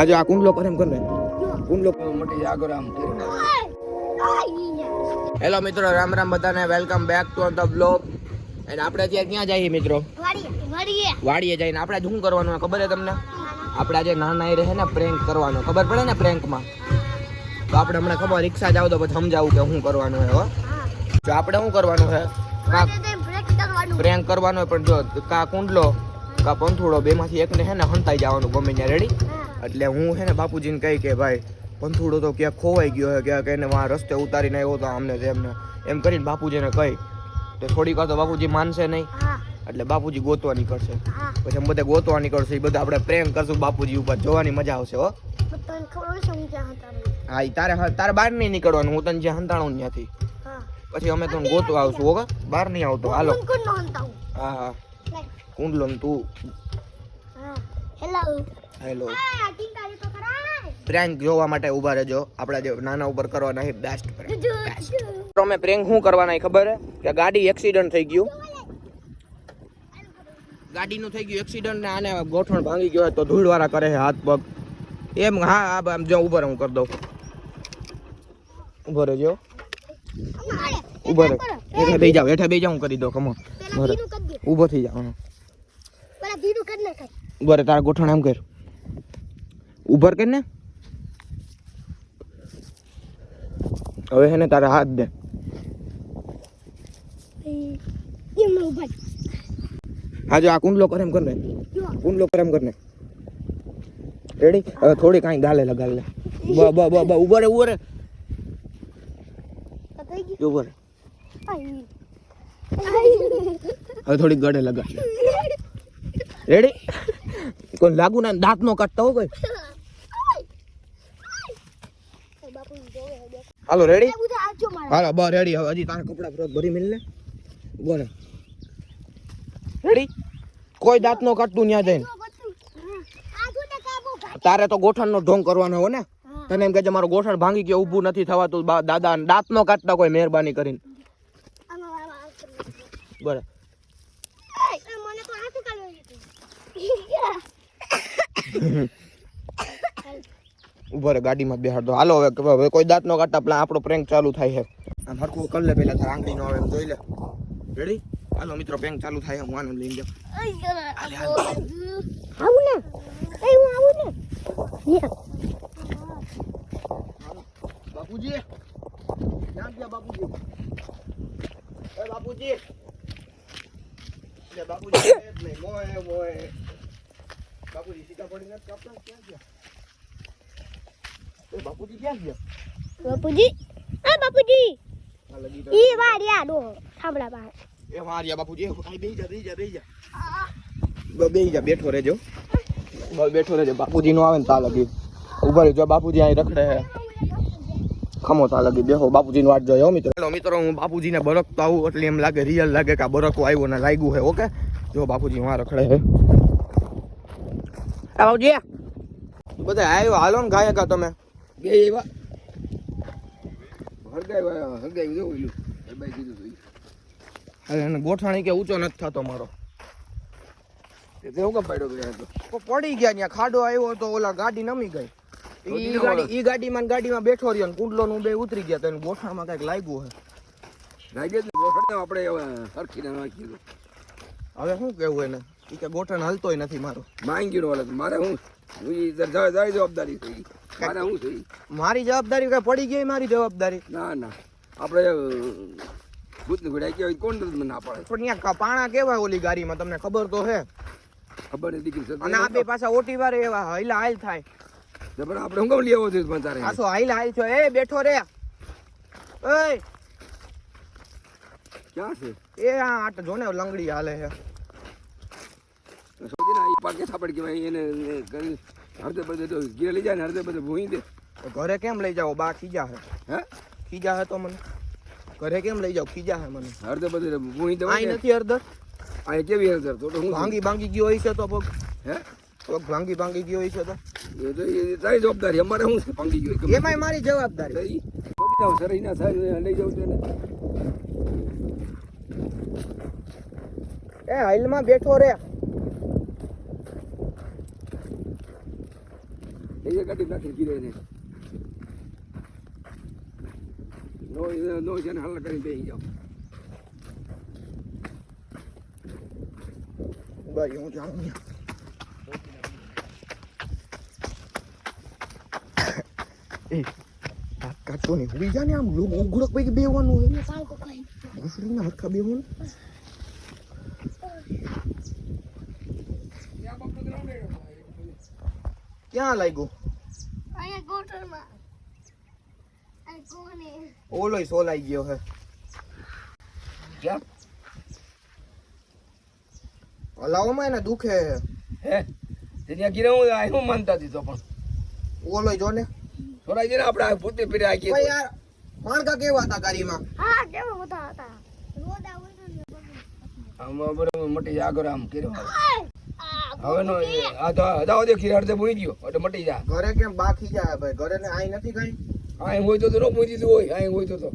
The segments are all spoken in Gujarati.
આ જો આ કુંડલો પર એમ કરે કુંડલો મોટી જાગરામ હેલો મિત્રો રામ રામ બધાને. Welcome back to the blog અને આપણે અત્યારે ક્યાં જઈએ મિત્રો? વાડીએ જઈને. આપણે આજે શું કરવાનું હોય ખબર છે તમને? આપણે આજે નાના રહે ને પ્રેન્ક કરવાનો. ખબર પડે ને પ્રેન્કમાં તો આપણે હમણાં ખબર રિક્ષા જાવ તો પછી સમજાવું કે શું કરવાનું હોય હો. જો આપણે શું કરવાનું છે કાં પ્રેન્ક કરવાનો. હોય પણ જો કા કુંડલો કા પંથુડો બેમાંથી એકને હે ને હંતાઈ જવાનું ગમે ત્યાં. રેડી એટલે હું છે ને બાપુજીને કહી કે ભાઈ પંથુડો તો ક્યાંક ખોવાઈ ગયો છે ક્યાંક એને વાં રસ્તે ઉતારીને આવ્યો તો અમને તેમને એમ કરીને બાપુજીને કહી તો થોડીક વાર તો બાપુજી માનશે નહીં. એટલે બાપુજી ગોતવા નીકળશે પછી અમે બધા ગોતવા નીકળશે એ બધા આપણે પ્રેમ કરશું બાપુજી ઉપર જોવાની મજા આવશે હો. હા એ તારે તારે બહાર નહીં નીકળવાનું હું તને જ્યાં હંતાણું ત્યાંથી. પછી અમે તને ગોતવા આવશું હો બહાર નહીં આવતો હાલો. હા હા. કુંડલો ને તું. હેલો. પ્રેન્ક જોવા માટે ઊભા રહેજો. આપણા જે નાના ઉપર કરવાના છે બેસ્ટ પ્રેન્ક તો અમે પ્રેન્ક શું કરવાના ખબર હે કે ગાડી એક્સિડન્ટ થઈ ગયું. ગાડીનું થઈ ગયું એક્સિડન્ટ ને આને ગોઠણ ભાંગી ગયો હોય તો ધૂળવાળા કરે છે હાથ પગ. એમ હા હા આમ જો ઊભા રહે હું કરી દઉં. ઊભો રહેજો. ઊભો રહે. હેઠે બેસી જાવ હેઠે બેસી જાવ હું કરી દઉં કમો ઊભો થઈ જાવ. ઊભો રહે તારા ગોઠણ એમ કર. ઉભર કરીને ને? હવે હે ને તારા હાથ દે. હા જો આ કુંડલો કરે એમ કરને. કુંડલો કરે એમ કરને. રેડી હવે થોડી કાંઈ ગાલે લગાડ લે. બ બ બ બ ઊભો ઉભરે. ઊભો રે ઊભો હવે થોડી ગળે લગાડ રેડી કોઈ લાગુ ના દાંત નો કાઢતા હો કોઈ. હાલો રેડી હાલો બસ રેડી હવે હજી તારા કપડા ફરત ભરી મિલને બોલે. રેડી કોઈ દાંત નો કાઢતું ત્યાં જઈને તારે તો ગોઠણ નો ઢોંગ કરવાનો હોય ને? તને એમ કે મારો ગોઠણ ભાંગી ગયો ઊભું નથી થવાતું દાદા દાંત નો કાઢતા કોઈ મહેરબાની કરીને. બરાબર ઊભો રે ગાડીમાં બેહાડ દો હાલો હવે હવે કોઈ દાંત નો કાઢતા પેલા આપણો પ્રેન્ક ચાલુ થાય છે. આમ હરખું કરી લે પેલા તારા આંગળી નો આવે એમ જોઈ લે. રેડી હાલો મિત્રો પ્રેન્ક ચાલુ થાય હું આનંદ લઈને જાઉં. આવું ને. એ હું આવું ને. બાપુજી. ક્યાં ગયા બાપુજી? એ બાપુજી. બાપુજી મોય મોય બાપુજી સીધા પડીને કાપતા ક્યાં ગયા? બાપુજી ક્યાં ગયા? બાપુજી? આ બાપુજી. આ લગી તો ઈ વાડિયા ડો થાંભલા બહાર. એ માર્યા બાપુજી એ બેહી જા બેહી જા બેહી જા. બેહી જા બેઠો રહેજો. બેઠો રહેજો. બાપુજી નો આવે ને તા લગી. ઊભા રહેજો. બાપુજી અહીં રખડે હે. ખમો તા લગી. બેહો બાપુજી વાટ જોયો મિત્રો. હેલો મિત્રો હું બાપુજીને બરકતો આવું એટલે એમ લાગે રિયલ લાગે કે આ બરકો આવ્યો ને લાગ્યું હે ઓકે? જો બાપુજી વાં રખડે હે. બાપુજી બધા આવ્યો હાલો ને ગાયકા તમે. બે એવા. હરગાઈ હરગાઈ જો ઓલું હરગાઈ કીધું તું અરે એને ગોઠાણી કે ઊંચો નથી થતો મારો. ગયા તો પડી ગયા ત્યાં ખાડો આવ્યો તો ઓલા ગાડી નમી ગઈ. ઈ ગાડી ઈ ગાડીમાં ગાડીમાં બેઠો રહ્યો ને કુંડલો નું બે ઉતરી ગયા તો એને ગોઠાણમાં કંઈક લાગ્યું હે. લાગે તો ગોઠણ આપણે હવે નાખી હવે શું કેવું એને? ઈ કે ગોઠણ હલતોય નથી મારો. માંગ્યું નો મારે હું? જવાબદારી થઈ મારે હું થઈ મારી જવાબદારી કઈ પડી ગઈ મારી જવાબદારી? ના ના. આપણે ભૂતની ઘોડા કહેવાય કોણ ના પડે? પણ ત્યાં પાણા કેવા ઓલી ગાડીમાં તમને ખબર તો હે. ખબર નથી કે અને આ બે પાછા ઓટી વારે એવા હાઈલા હાઈલ થાય. જબર આપણે હું કેમ લેવો છે પણ તારે? આસો હાઈલા હાઈલ છો એ બેઠો રે. એ ક્યાં છે? એ આ આટ જો ને લંગડી હાલે છે. સોદી ના પાકે સાપડ કહેવાય એને એને કરી હરદે બધે તો ઘીરે લઈ જાય ને હરદે બધે ભૂઈ દે. ઘરે કેમ લઈ જાઓ? બા ખીજા હે. હે? ખીજા હે તો મને. ઘરે કેમ લઈ જાઓ? ખીજા હે મને. હરદે બધે ભૂઈ દે આઈ નથી અર્ધર આઈ કેવી હરદર તો હું ભાંગી ભાંગી ગયો હોય છે તો પગ. હે? પગ ભાંગી ભાંગી ગયો હોય છે તો. એ તો એ તારી જવાબદારી. અમારે છે ભાંગી ગયો એમાંય મારી જવાબદારી. સરાઈ ના થાય લઈ જાવ તેને એ હાઈલમાં બેઠો રે. એ કાઢી નાખી ગીરે ને નો છે ને હાલ કરીને બેસી જાઓ ભાઈ હું ને. એ આ નહીં ઉડી જા ને આમ લોક ઉઘડક પૈકી બેવાનું ખાઈ ઘૂસડીને હરખા બેવાનું ક્યાં લાગ્યું અહીંયા ગોટરમાં આ કોને ઓલોય સોલાઈ ગયો હે ક્યાં હલાવવામાં એને દુખે હે ત્યાં ગીરે હું આ હું માનતા દીધો પણ ઓલોય જો ને થોડા જઈને આપણે આ પોતે પીરે આખી ભાઈ યાર માણકા કેવા હતા ગાડીમાં હા કેવા બધા હતા રોડા હોય ને આમાં બરોબર મટી આગળ આમ કર્યો આ હવે નો આ તો દાવ દે ખીર અડધે ભૂઈ ગયો એટલે મટી જાય. ઘરે કેમ બાકી જાય ભાઈ? ઘરે ને આઈ નથી કઈ આઈ હોય તો તો ન મૂકી દીધું હોય અહીં હોય તો તો.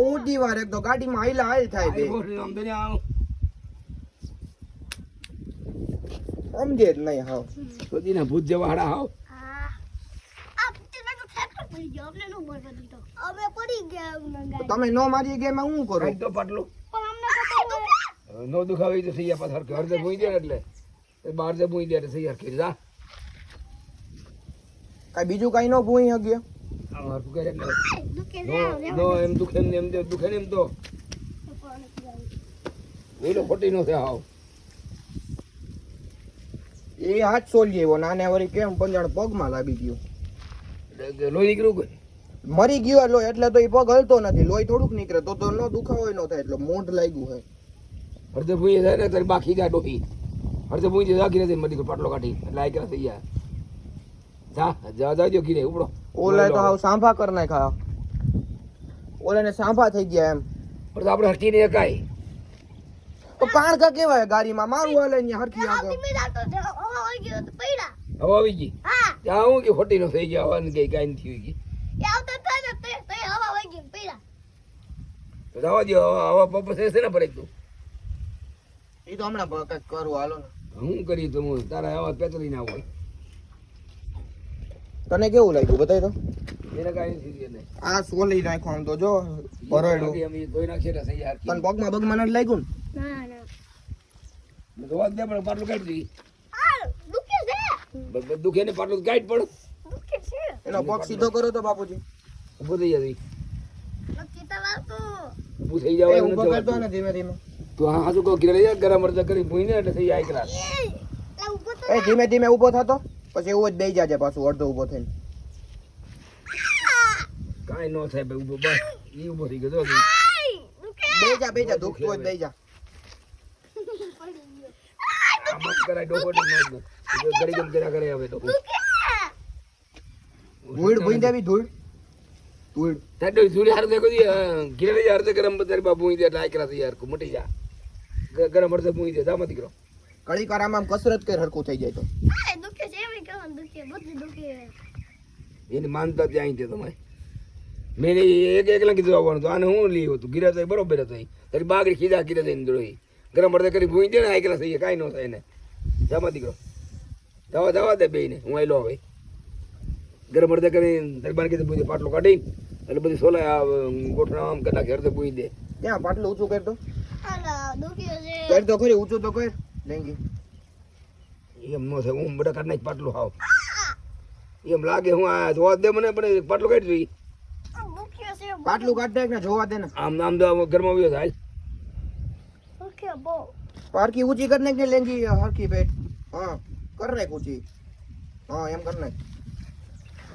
ઊંધી વાર એક તો ગાડીમાં આઈલા આઈ થાય બે સમજે જ નહીં હાવ. શોધીને ભૂત જેવા હાડા હાવ નો તમે નો મારી ગયા હું કરું? તો પાટલું પણ અમને ખબર હોય નો દુખાવે તો સૈયા પાછા ઘર ભૂઈ દે એટલે. એ બહાર જે ભૂઈ દે એટલે સૈયા હરખી જા. કઈ બીજું કઈ નો ભૂઈ નો એમ દુખે ને એમ દુખે ને એમ તો. ખોટી નો થાય આવ એ હાથ સોલી એવો નાને વળી કેમ પંજાણ પગમાં લાગી ગયું? એટલે લોહી નીકળ્યું કોઈ મરી ગયો લોહી એટલે તો એ પગ હલતો નથી. લોહી થોડુંક નીકળે તો તો નો દુખાવો નો થાય એટલે મોઢ લાગ્યું હોય. અડધે ભૂઈ જાય ને તારી બાકી જાય ડોહી. અડધે ભૂઈ જાય ઘીરે જઈને મળી પાટલો કાઢી એટલે આ થઈ જાય. જા જા જાજો ઘીરે ઉપડો. ઓલા તો હાવ સાંભા કર નાખ્યા. ઓલાને સાંભા થઈ ગયા એમ. પણ તો આપણે હટી ને કાંઈ તો પાણકા કેવાય ગાડીમાં? મારું હાલે ને હરકી આગળ. હવા ગયો આવી ગઈ? હા. ત્યાં હું કે ખોટી નો થઈ ગયા હવા ને કઈ કાંઈ નથી થઈ ગઈ આવતા થાય ને તે તે હવા હોય ગઈ પૈડા. તો જવા દો હવા હવા પપ્પા છે છે ને ભરે તું? એ તો હમણાં કંઈક કરું હાલો ને. હું કરી તમે હું તારા આવા પેતરી ના હોય. તને કેવું લાગ્યું બતાવી તો. એને કાંઈ આ સોલી નાખો આમ તો જો ભરાયડું અમે ધોઈ નાખીએ એટલે થઈ જાય તને પગમાં પગમાં નથી લાગ્યું ને? ના ના. ધોવા જ દે પણ પાટલું કાઢી દઈ આ દુખે છે. બ- બ- દુખે ને પાટલું ગાઈડ પડ. દુખે છે. એનો પગ સીધો કરો તો બાપુજી. ઊભો થઈ જાય ઊભું થઈ એ જવાનું ઊભો કરતો ને ધીમે ધીમે. તું હા હાચું કહું ઘીરે લઈ જા ગરમ અડધા કરી ભૂઈને એટલે થઈ જાય એકલા એ લા ઊભો તો એ ધીમે ધીમે ઊભો થતો પછી એવું જ બેસી જાજે પાછું અડધો ઊભો થઈને. કાંઈ ન થાય ભાઈ ઊભો બસ ઈ ઊભો થઈ ગયો જો તું. આઈ દુખે? બે જા બે જા દુખતું હોય તો બેસી જા. પડી ગયો આ બંધ કરાય ડોકો ડી ન દે. જો ઘડી ગમ કર્યા કરે હવે તો. દુખે? ધૂળ ભૂઈ દેવી ધૂળ? ધૂળ. તારે તો સુરી હાર દેખો દી ઘીરે લઈ જા અડધે ગરમ તારી બા ભૂઈ દે એટલે આ એકલા થઈ યાર મટી જા. ગ- ગરમ અડધો મૂકી દે જામાં દીકરો. કડી કરામાં આમ કસરત કર હરકું થઈ જાય તો. દુખે છે એમ કહેવાનું દુખે બધું દુખે. એની માનતા ત્યાં છે તમારે. મેં એક એકલા કીધું આવવાનું તો આને હું લઈ હતું ગીરા થાય બરોબર હતો તારી બાગડી ખીધા કીધા થઈને દોડી. ગરમ અડધે કરી ભૂઈ દે ને આ એકલા થઈ કાંઈ ન થાય ને જામાં દીકરો. જવા જવા દે બેને હું આઈ લો હવે. ગરમ અડધે કરી દરબાર કીધું ભૂઈ દે પાટલો કાઢી. એટલે બધી સોલા આ ગોઠણા આમ કદાચ અડધે ભૂઈ દે. ત્યાં પાટલું ઊંચું કરતો કર તો ખરી ઊંચું તો કર. લેંગી એમ ન થાય હું બધા કાઢી નાખ પાટલું હાવ. એમ લાગે હું આ જોવા દે મને પણ પાટલું કાઢી છે પાટલું કાઢ નાખ ને જોવા દે ને. આમ આમ તો ઘરમાં આવ્યો થાય પારકી ઊંચી કર નાખ ને લેંગી હરકી પેટ હા કર નાખ ઊંચી. હા એમ કર નાખ.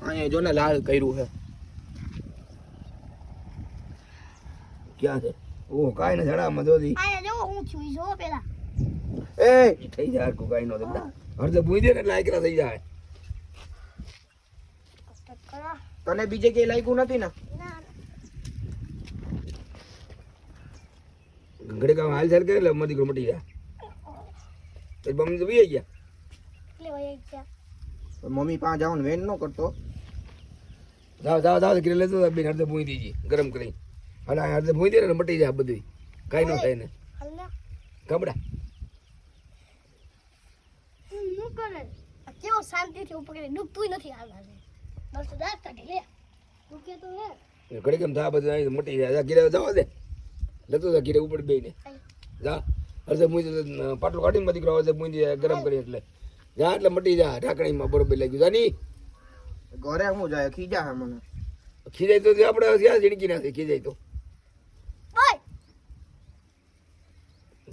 અહીંયા જો ને લાલ કર્યું છે. ક્યાં છે? ઓ કાઈ ન જડા જોધી આ જો હું છું ઈ જો પેલા. એ થઈ જાય કાઈ કાંઈ ન થાય અડધે ભૂઈ દે ને એટલે આકરા થઈ જાય. તને બીજે કે લાયકું નથી ને? ઘડી કામ હાલ ચાલ કરે એટલે મધી દીકરો મટી ગયા પછી મમ્મી તો બી ગયા. મમ્મી પાસે જાવ ને વેન ન કરતો. જાવ જાવ જાવ કિરે લેતો બેન અડધે ભૂઈ દીજી ગરમ કરી અને આ અડધે ભૂઈ દે ને મટી જાય બધું કાંઈ ન થાય ને. આ કેવો શાંતિથી ઉપર ડૂબતું નથી હાલવા બસ દાંત કાઢી લે. તો હે. ઘડી કેમ થા બધું અહીં જાય. ઘીરે જવા દે. લેતો જા ગીરે ઉપર બેને જા. અડધે મુઈ પાટલું કાઢીને દીકરો અડધે મુઈ ગરમ કરી એટલે. જા એટલે મટી જા. ઢાંકણીમાં બરોબર લાગ્યું. જા ની. ઘરે હું જાય? ખીજા મને. ખીજાય તો આપણે ક્યાં ઝીણકી નાખે ખીજાય તો ઓય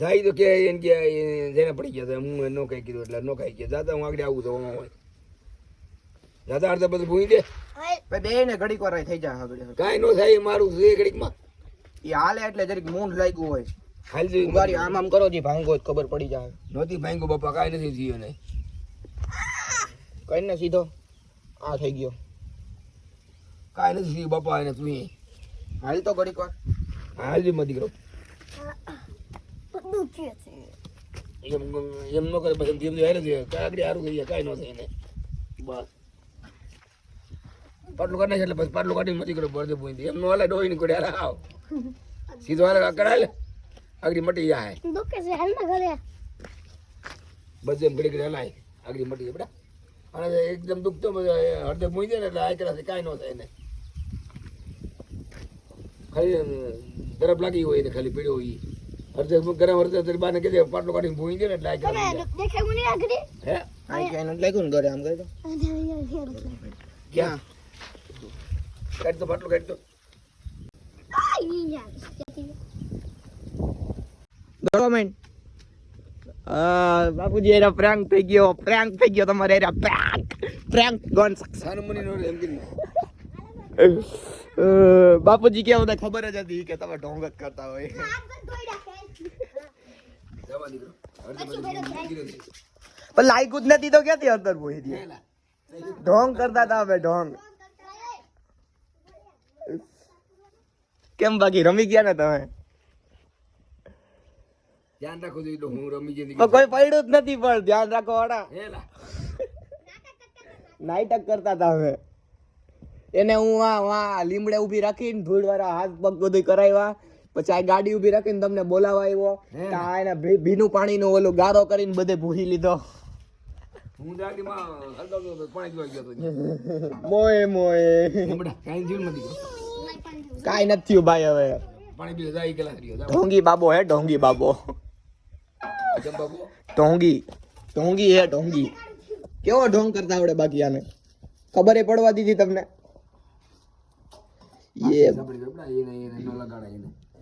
જાય તો કે એને કે જેને પડી ગયા હતા હું નો કઈ કીધું એટલે નો કઈ ગયા દાદા હું આગળ આવું તો હોય. દાદા અડધા બધું ભૂઈ દે. બે ને ઘડીક વાર થઈ જાય કાંઈ નો થાય એ મારું છે ઘડીકમાં. એ હાલે એટલે જરીક મૂંઢ લાગ્યું હોય. હાલ જોઈ મારી આમ આમ કરો જી ભાંગો જ ખબર પડી જાય. નહોતી ભાંગો બાપા કાંઈ નથી થયું નહીં કઈ ને સીધો. આ થઈ ગયો. કાંઈ નથી થયું બાપા એને તું હાલ તો ઘડીક વાર. હાલ જોઈ કરો દીકરો. દુખે છે એમ એમ ન કરે પછી ધીમે ધીમે કાંઈ આગળ સારું થઈ જાય કાંઈ ન થાય એને બસ પાટલું કાઢી નાખે એટલે પછી પાટલું કાઢી મટી કરો બળદે દે એમ નો હાલે ડોહીને કોઈ હાલે આવ સીધો હાલે આગળ હાલે આગળ મટી જાય દુખે છે હાલ ના કરે બધે એમ ઘડી ઘડી હલાય આગળ મટી જાય બેટા અને એકદમ દુખતો હળદે મૂઈ દે ને એટલે આકરા છે કાંઈ ન થાય ને ખાલી દરબ લાગી હોય ને ખાલી પીડ્યો હોય. હળદે ગરમ હળદે તારી બાને કીધે પાટલો કાઢીને ભૂઈ દે ને એટલે આ તમે કરાશે દેખાય મને આગળ? હે? આઈ ક્યાંય નથી લાગ્યું ને ઘરે આમ કરી દો ક્યાં? કાઢ તો પાટલો કાઢ તો ગવર્મેન્ટ બાપુજી એનો પ્રેન્ક થઈ ગયો પ્રેન્ક થઈ ગયો તમારે એરા પ્રેન્ક પ્રેન્ક ગોન સાનું નો એમ બાપુજી કેવું ખબર જ હતી કે તમે ઢોંગ જ કરતા હોય. પણ જ નથી તો ક્યાંથી અંદર બોઈ દે ઢોંગ કરતા હતા અમે ઢોંગ. કેમ બાકી રમી ગયા ને તમે? ધ્યાન રાખો તો હું રમી જઈ કોઈ પડ્યું જ નથી પણ ધ્યાન રાખો વાળા. નાઈટક કરતા હતા અમે એને હું આ વા લીમડે ઊભી રાખીને ધૂળ વાળા હાથ પગ બધું કરાવ્યા. પછી આ ગાડી ઊભી રાખીને તમને બોલાવા આવ્યો. આ એને ભીનું પાણીનું ઓલું ગારો કરીને બધે ભૂસી લીધો. હું દાડીમાં હલતો હતો તો પાણી પીવા ગયો હતો મોય મોય કાંઈ નથી કાઈ નથી થયું ભાઈ હવે. પાણી જાય ઢોંગી બાબો હે ઢોંગી બાબો. ઢોંગી ઢોંગી હે ઢોંગી. કેવો ઢોંગ કરતા આવડે બાકી આને ખબર એ પડવા દીધી તમને? યે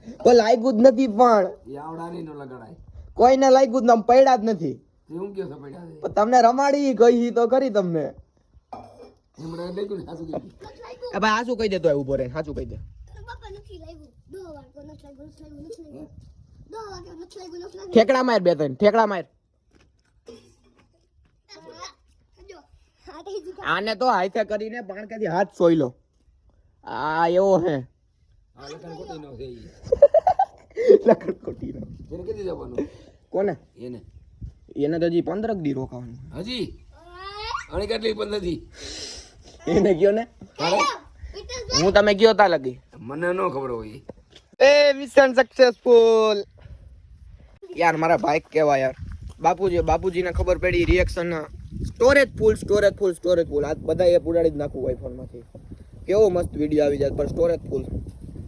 સાંભળી લો બેટા, એને એને ન લગાડાય એને તો લાગ્યું જ નથી પણ. એ આવડા લગાડાય. કોઈને લાગ્યું જ ન પડ્યા જ નથી. હું કયો સપડ્યા તમને રમાડી કહી તો કરી તમને. ભાઈ આ શું કહી દે. તો ઊભો રે સાચું કહી દે ઠેકડા માર બે ત્રણ ઠેકડા માર. આને તો હાથે કરીને પાણકાથી હાથ સોઈ લો આ એવો હે. આ લખણ ખોટી છે ઈ. લખણકોટીનો. એને કીધી જવાનું. કોને? એને. એને તો હજી પંદર દી રોકાવાનું હજી? આની કેટલી પણ નથી એને કયો ને? હું તમે કયો તા લગી? મને ન ખબર હોય. એ મિશન સક્સેસફુલ યાર મારા ભાઈ કેવા યાર. બાપુજી બાપુજીને ખબર પડી reaction storage full storage full storage full આ બધા એ પુડાડી જ નાખું આઈફોનમાંથી કેવો મસ્ત વીડિયો આવી જાય પણ સ્ટોરેજ ફૂલ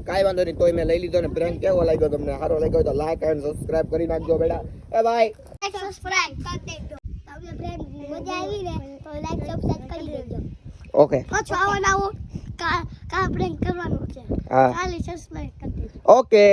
કાંઈ વાંધો નહીં તોય મેં લઈ લીધો ને પ્રેન્ક કેવો લાગ્યો તમને? સારો લાગ્યો તો લાઈક એન્ડ સબસ્ક્રાઇબ કરી નાખજો બેટા. એ ભાઈ. સબસ્ક્રાઇબ કરી દેજો. તમને પ્રેન્ક મજા આવી ને તો લાઈક સબસ્ક્રાઇબ કરી દેજો. ઓકે પાછો આવો આવો. કા કા પ્રેન્ક કરવાનો છે. હા. કાલે સબસ્ક્રાઇબ કરી દેજો. ઓકે